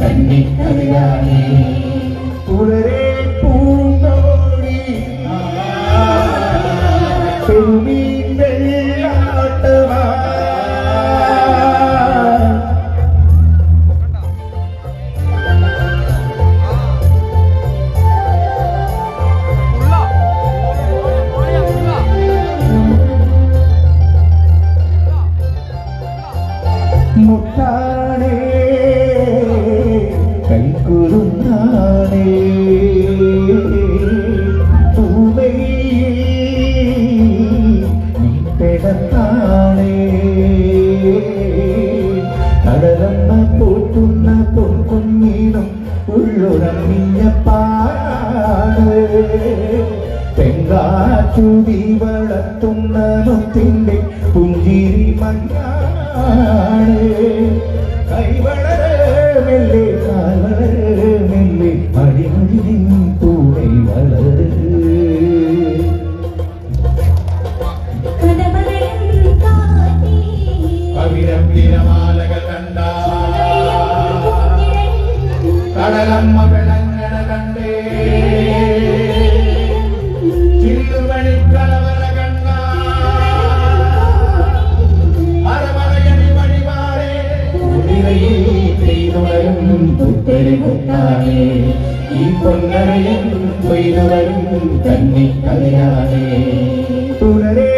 തന്നെ കവിതാനേ പുലരെ പൂന്തോടി. പെരുമീ തെങ്കാറ്റുതി വളർത്തുന്ന മുത്തിന്റെ പുഞ്ചിരി മഞ്ഞാണ്. കൈവളരെ മെല്ലെ കാൽവളരെ മെല്ലെ അടിമടി കൂടെ വളരെ. കവിരം തിരമാലകൾ കണ്ട കടലമ്മ കണ്ടേ. കൊയ്തുവരും പുത്തരിമുത്താനേ ഈ പൊന്നറയും കൊയ്തുവരും കന്നിക്കലയാനേ പുലരേ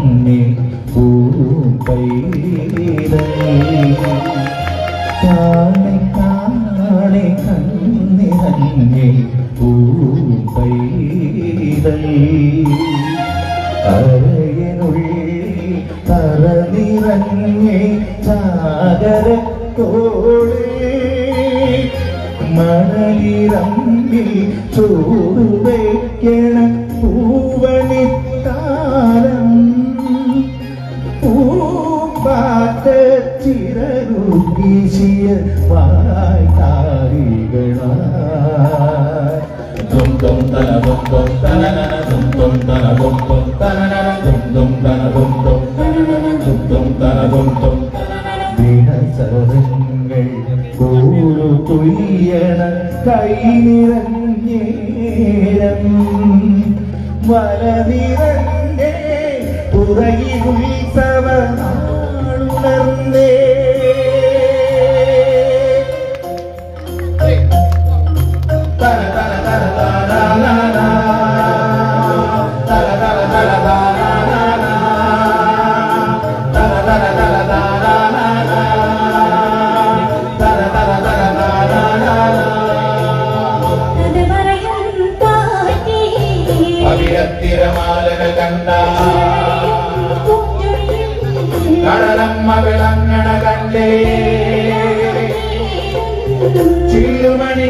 തന്നെ കാളെ കാളെ കണ്ണിറങ്ങി പൂപ്പൈതൽ അരയനുള്ളിൽ തറ നിറങ്ങി സാഗരത്തോളേ മണലിറങ്ങി ചൂടുവയ്ക്കണം പൂവണി വീശിയ വായ്ത്താരികളാം തൊം തന ബൊം തൊം തന തൊം തൊം തന ബൊം തൊം തന തൊം തൊം തന ബൊം തൊം തൊം ഉത്സവ ഉണർന്നേ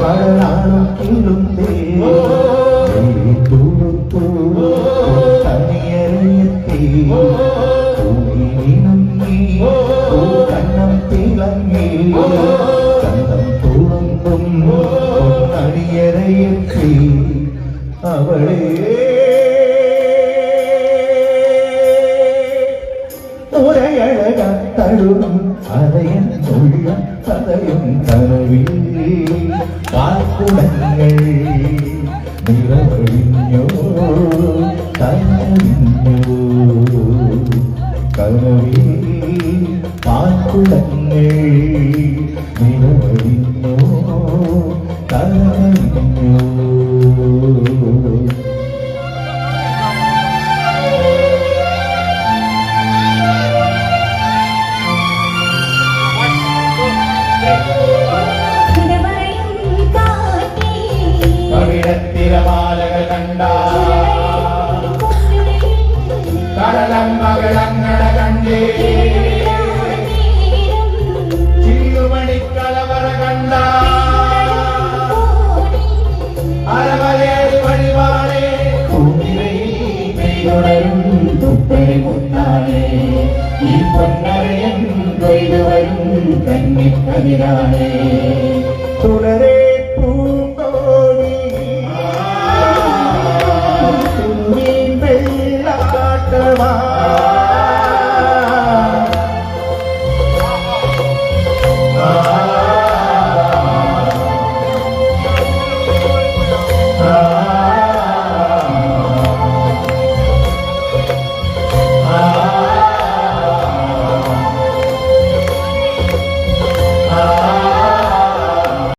കടലാളും കിള്ളുന്നേ തൂടുത്തു തനിയറിയത്തേ നീ കണ്ണം തിളങ്ങി ചന്തം തുളുമ്പും തനിയറിയത്തേ അവളേ ഉരയഴക തഴുകും അതയൻ തൊഴിലും കഥയും കനവിൽ கண்டா. கடலம் மகளங்கட கண்டே சில்லுமணி கலவர கண்டா. அரவலேறு வழிவானே கூட்டிலை பெய்தொடரும் முன்னாலே பொன்னரையன் கொய்து வரும் கண்ணி கதிரானே துணர